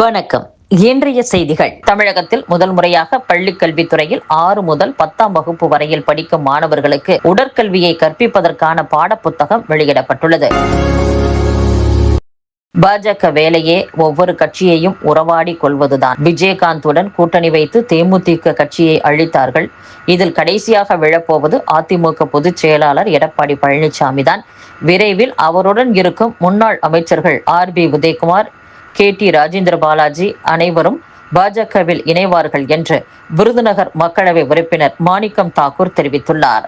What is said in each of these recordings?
வணக்கம். இன்றைய செய்திகள். தமிழகத்தில் முதல் முறையாக பள்ளிக் கல்வித்துறையில் ஆறு முதல் பத்தாம் வகுப்பு வரையில் படிக்கும் மாணவர்களுக்கு உடற்கல்வியை கற்பிப்பதற்கான பாடப்புத்தகம் வெளியிடப்பட்டுள்ளது. பாஜக வேலையே ஒவ்வொரு கட்சியையும் உறவாடி கொள்வதுதான். விஜயகாந்துடன் கூட்டணி வைத்து தேமுதிக கட்சியை அழித்தார்கள். இதில் கடைசியாக விழப்போவது அதிமுக பொதுச் செயலாளர் எடப்பாடி பழனிசாமி தான் விரைவில் அவருடன் இருக்கும் முன்னாள் அமைச்சர்கள் R B Udhayakumar K T Rajendra Balaji அனைவரும் பாஜகவில் இணைவார்கள் என்று விருதுநகர் மக்களவை உறுப்பினர் மாணிக்கம் தாக்கூர் தெரிவித்துள்ளார்.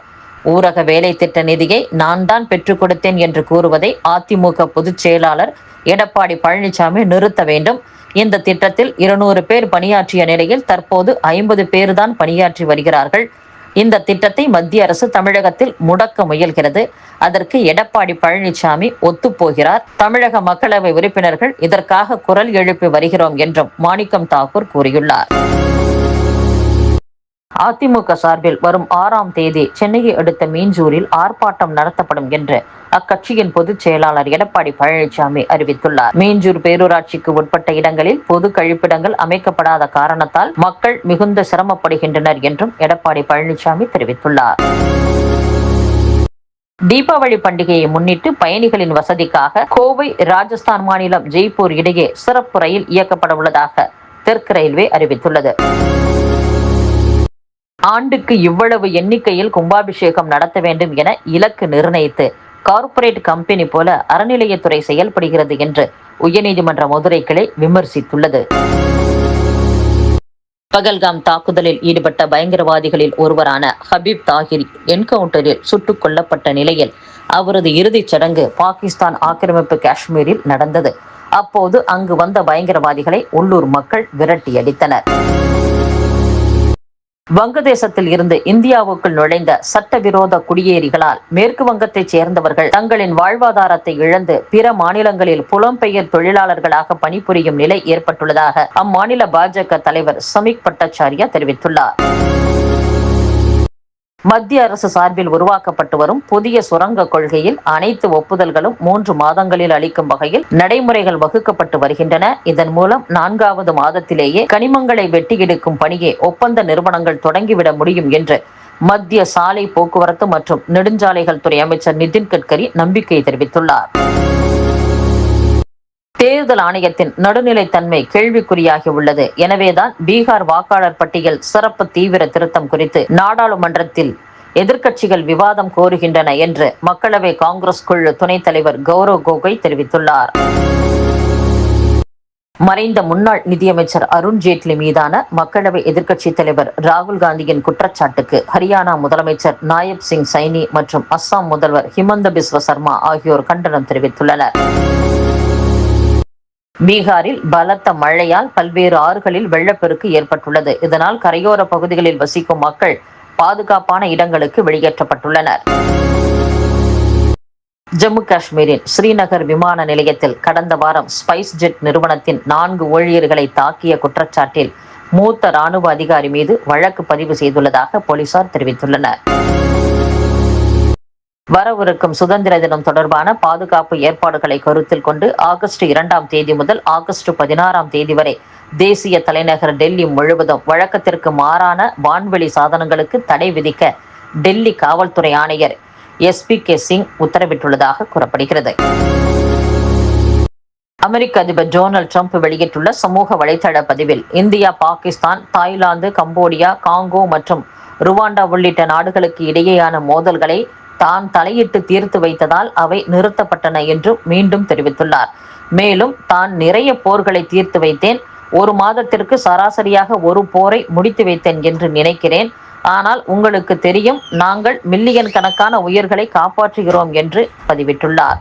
ஊரக வேலை திட்ட நிதியை நான் தான் பெற்றுக் கொடுத்தேன் என்று கூறுவதை அதிமுக பொதுச் செயலாளர் எடப்பாடி பழனிசாமி நிறுத்த வேண்டும். இந்த திட்டத்தில் இருநூறு பேர் பணியாற்றிய நிலையில் தற்போது ஐம்பது பேர் தான் பணியாற்றி வருகிறார்கள். இந்த திட்டத்தை மத்திய அரசு தமிழகத்தில் முடக்க முயல்கிறது. அதற்கு எடப்பாடி பழனிசாமி ஒத்துப்போகிறார். தமிழக மக்களவை உறுப்பினர்கள் இதற்காக குரல் எழுப்பி வருகிறோம் என்றும் மாணிக்கம் தாக்கூர் கூறியுள்ளார். அதிமுக சார்பில் வரும் ஆறாம் தேதி சென்னையை அடுத்த மீஞ்சூரில் ஆர்ப்பாட்டம் நடத்தப்படும் என்று அக்கட்சியின் பொதுச் செயலாளர் எடப்பாடி பழனிசாமி அறிவித்துள்ளார். மீஞ்சூர் பேரூராட்சிக்கு உட்பட்ட இடங்களில் பொது கழிப்பிடங்கள் அமைக்கப்படாத காரணத்தால் மக்கள் மிகுந்த சிரமப்படுகின்றனர் என்றும் எடப்பாடி பழனிசாமி தெரிவித்துள்ளார். தீபாவளி பண்டிகையை முன்னிட்டு பயணிகளின் வசதிக்காக கோவை ராஜஸ்தான் மாநிலம் ஜெய்ப்பூர் இடையே சிறப்பு ரயில் இயக்கப்பட உள்ளதாக தெற்கு ரயில்வே அறிவித்துள்ளது. ஆண்டுக்கு இவ்வளவு எண்ணிக்கையில் கும்பாபிஷேகம் நடத்த வேண்டும் என இலக்கு நிர்ணயித்து கார்ப்பரேட் கம்பெனி போல அறநிலையத்துறை செயல்படுகிறது என்று உயர்நீதிமன்ற மதுரை கிளை விமர்சித்துள்ளது. பகல்காம் தாக்குதலில் ஈடுபட்ட பயங்கரவாதிகளில் ஒருவரான ஹபீப் தாகிர் என்கவுண்டரில் சுட்டுக் கொல்லப்பட்ட நிலையில் அவரது இறுதிச் சடங்கு பாகிஸ்தான் ஆக்கிரமிப்பு காஷ்மீரில் நடந்தது. அப்போது அங்கு வந்த பயங்கரவாதிகளை உள்ளூர் மக்கள் விரட்டியடித்தனர். வங்கதேசத்தில் இருந்து இந்தியாவுக்குள் நுழைந்த சட்டவிரோத குடியேறிகளால் மேற்கு வங்கத்தைச் சேர்ந்தவர்கள் தங்களின் வாழ்வாதாரத்தை இழந்து பிற மாநிலங்களில் புலம்பெயர் தொழிலாளர்களாக பணிபுரியும் நிலை ஏற்பட்டுள்ளதாக அம்மாநில பாஜக தலைவர் சமிக் பட்டாச்சாரியா தெரிவித்துள்ளார். மத்திய அரசு சார்பில் உருவாக்கப்பட்டு வரும் புதிய சுரங்க கொள்கையில் அனைத்து ஒப்புதல்களும் மூன்று மாதங்களில் அளிக்கும் வகையில் நடைமுறைகள் வகுக்கப்பட்டு வருகின்றன. இதன் மூலம் நான்காவது மாதத்திலேயே கனிமங்களை வெட்டி எடுக்கும் பணியை ஒப்பந்த நிறுவனங்கள் தொடங்கிவிட முடியும் என்று மத்திய சாலை போக்குவரத்து மற்றும் நெடுஞ்சாலைகள் துறை அமைச்சர் நிதின் கட்கரி நம்பிக்கை தெரிவித்துள்ளார். தேர்தல் ஆணையத்தின் நடுநிலைத்தன்மை கேள்விக்குறியாகி உள்ளது. எனவேதான் பீகார் வாக்காளர் பட்டியல் சிறப்பு தீவிர திருத்தம் குறித்து நாடாளுமன்றத்தில் எதிர்க்கட்சிகள் விவாதம் கோருகின்றன என்று மக்களவை காங்கிரஸ் குழு துணைத் தலைவர் கௌரவ் கோகோய் தெரிவித்துள்ளார். மறைந்த முன்னாள் நிதியமைச்சர் அருண் ஜேட்லி மீதான மக்களவை எதிர்க்கட்சித் தலைவர் ராகுல் காந்தியின் குற்றச்சாட்டுக்கு ஹரியானா முதலமைச்சர் நாயப் சிங் சைனி மற்றும் அஸ்ஸாம் முதல்வர் ஹிமந்த பிஸ்வ சர்மா ஆகியோர் கண்டனம் தெரிவித்துள்ளனர். பீகாரில் பலத்த மழையால் பல்வேறு ஆறுகளில் வெள்ளப்பெருக்கு ஏற்பட்டுள்ளது. இதனால் கரையோர பகுதிகளில் வசிக்கும் மக்கள் பாதுகாப்பான இடங்களுக்கு வெளியேற்றப்பட்டுள்ளனர். ஜம்மு காஷ்மீரின் ஸ்ரீநகர் விமான நிலையத்தில் கடந்த வாரம் ஸ்பைஸ் ஜெட் நிறுவனத்தின் நான்கு ஊழியர்களை தாக்கிய குற்றச்சாட்டில் மூத்த ராணுவ அதிகாரி மீது வழக்கு பதிவு செய்துள்ளதாக போலீசார் தெரிவித்துள்ளனர். வரவிருக்கும் சுதந்திர தினம் தொடர்பான பாதுகாப்பு ஏற்பாடுகளை கருத்தில் கொண்டு ஆகஸ்ட் இரண்டாம் தேதி முதல் ஆகஸ்ட் பதினாறாம் தேதி வரை தேசிய தலைநகர் டெல்லி முழுவதும் வழக்கத்திற்கு மாறான வான்வெளி சாதனங்களுக்கு தடை விதிக்க டெல்லி காவல்துறை ஆணையர் எஸ் பி கே சிங் உத்தரவிட்டுள்ளதாக கூறப்படுகிறது. அமெரிக்க அதிபர் டொனால்டு ட்ரம்ப் வெளியிட்டுள்ள சமூக வலைதள பதிவில் India Pakistan Thailand Cambodia Congo மற்றும் ருவாண்டா உள்ளிட்ட நாடுகளுக்கு இடையேயான மோதல்களை தான் தலையிட்டு தீர்த்து வைத்ததால் அவை நிறுத்தப்பட்டன என்றும் மீண்டும் தெரிவித்துள்ளார். மேலும் தான் நிறைய போர்களை தீர்த்து வைத்தேன். ஒரு மாதத்திற்கு சராசரியாக ஒரு போரை முடித்து வைத்தேன் என்று நினைக்கிறேன். ஆனால் உங்களுக்கு தெரியும் நாங்கள் மில்லியன் கணக்கான உயிர்களை காப்பாற்றுகிறோம் என்று பதிவிட்டுள்ளார்.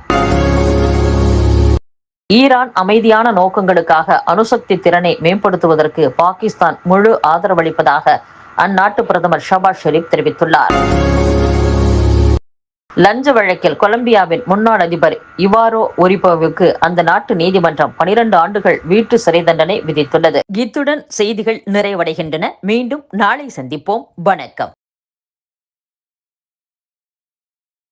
ஈரான் அமைதியான நோக்கங்களுக்காக அணுசக்தி திறனை மேம்படுத்துவதற்கு பாகிஸ்தான் முழு ஆதரவளிப்பதாக அந்நாட்டு பிரதமர் ஷபாஸ் ஷெரீப் தெரிவித்துள்ளார். லஞ்ச வழக்கில் கொலம்பியாவின் முன்னாள் அதிபர் இவாரோ ஒரிபோவுக்கு அந்த நாட்டு நீதிமன்றம் பனிரெண்டு ஆண்டுகள் வீட்டு சிறை தண்டனை விதித்துள்ளது. இத்துடன் செய்திகள் நிறைவடைகின்றன. மீண்டும் நாளை சந்திப்போம். வணக்கம்.